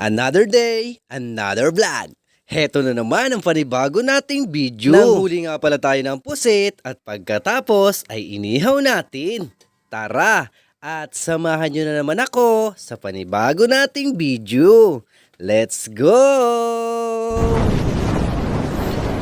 Another day, another vlog. Heto na naman ang panibago nating video. Nanghuli nga pala tayo ng pusit at pagkatapos ay inihaw natin. Tara, at samahan nyo na naman ako sa panibago nating video. Let's go!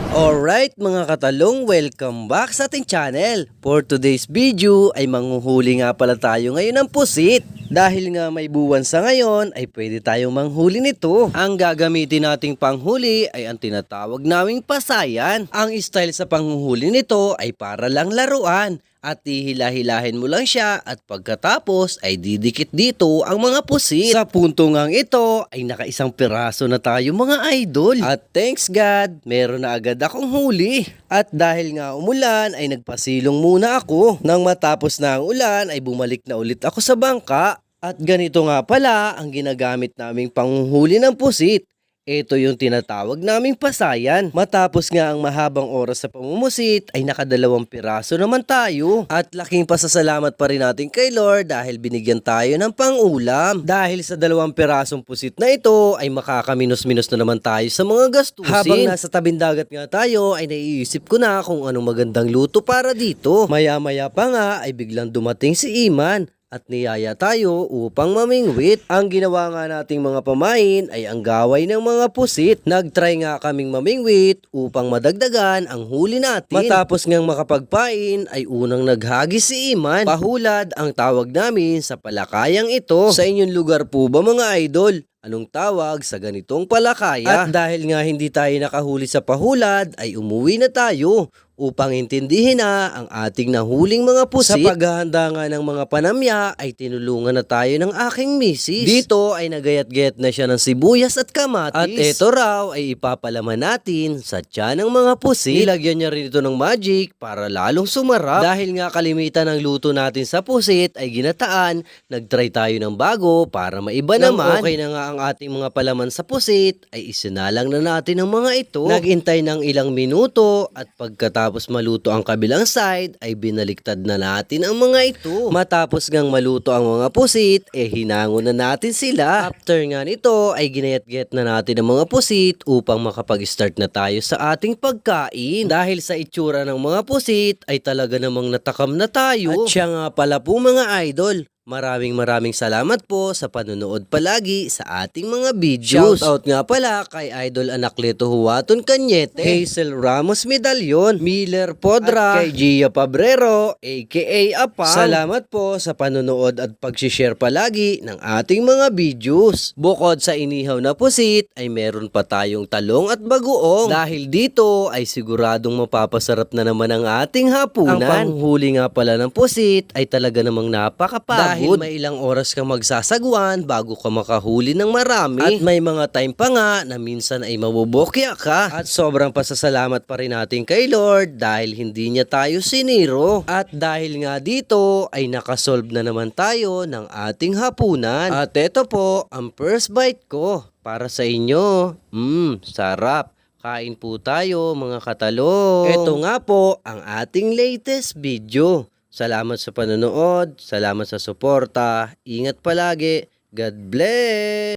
Alright mga katalong, welcome back sa ating channel. For today's video ay manghuhuli nga pala tayo ngayon ng pusit. Dahil nga may buwan sa ngayon ay pwede tayong manghuli nito. Ang gagamitin nating panghuli ay ang tinatawag naming pasayan. Ang style sa panghuhuli nito ay para lang laruan at hihila-hilahin mo lang siya at pagkatapos ay didikit dito ang mga pusit. Sa punto ngang ito ay nakaisang piraso na tayo mga idol. At thanks God, meron na agad akong huli. At dahil nga umulan ay nagpasilong muna ako. Nang matapos na ang ulan ay bumalik na ulit ako sa bangka. At ganito nga pala ang ginagamit naming panghuli ng pusit. Ito yung tinatawag naming pasayan. Matapos nga ang mahabang oras sa pamumusit ay nakadalawang piraso naman tayo. At laking pasasalamat pa rin natin kay Lord dahil binigyan tayo ng pangulam. Dahil sa dalawang pirasong pusit na ito ay makakaminos-minos na naman tayo sa mga gastusin. Habang nasa tabing dagat nga tayo ay naiisip ko na kung anong magandang luto para dito. Maya-maya pa nga ay biglang dumating si Iman at niyaya tayo upang mamingwit. Ang ginawa nga nating mga pamain ay ang gaway ng mga pusit. Nagtry nga kaming mamingwit upang madagdagan ang huli natin. Matapos ngang makapagpain ay unang naghagi si Iman. Pahulad ang tawag namin sa palakayang ito. Sa inyong lugar po ba mga idol? Anong tawag sa ganitong palakaya? At dahil nga hindi tayo nakahuli sa pahulad, ay umuwi na tayo upang intindihin na ang ating nahuling mga pusit. Sa paghahanda nga ng mga panamya ay tinulungan na tayo ng aking misis. Dito ay nagayat-gayat na siya ng sibuyas at kamatis. At ito raw ay ipapalaman natin sa tiyan ng mga pusit. Nilagyan niya rin ito ng magic para lalong sumarap. Dahil nga kalimitan ng luto natin sa pusit ay ginataan, nagtry tayo ng bago para maiba Nang naman. okay na nga ang ating mga palaman sa pusit ay isinalang na natin ang mga ito. Nagintay ng ilang minuto at pagkatapos maluto ang kabilang side ay binaliktad na natin ang mga ito. Matapos ngang maluto ang mga pusit, eh hinango na natin sila. After nga nito ay ginayat-gayat na natin ang mga pusit upang makapag-start na tayo sa ating pagkain. Dahil sa itsura ng mga pusit ay talaga namang natakam na tayo. At siya nga pala po mga idol, Maraming maraming salamat po sa panonood palagi sa ating mga videos. Shoutout nga pala kay Idol Anacleto Huwaton Cañete, Hazel Ramos Medalyon, Miller Podra, at kay Gia Pabrero, aka Apang. Salamat po sa panonood at pag-share palagi ng ating mga videos. Bukod sa inihaw na pusit, ay meron pa tayong talong at bagoong. Dahil dito ay siguradong mapapasarap na naman ang ating hapunan. Ang panghuli nga pala ng pusit ay talaga namang napakapagod. Dahil may ilang oras kang magsasagwan bago ka makahuli ng marami. At may mga time pa nga na minsan ay mabubokya ka. At sobrang pasasalamat pa rin natin kay Lord dahil hindi niya tayo siniro. At dahil nga dito ay nakasolve na naman tayo ng ating hapunan. At ito po ang first bite ko para sa inyo. Mmm, sarap. Kain po tayo mga katalong. Ito nga po ang ating latest video. Salamat sa panonood, salamat sa suporta, ingat palagi, God bless!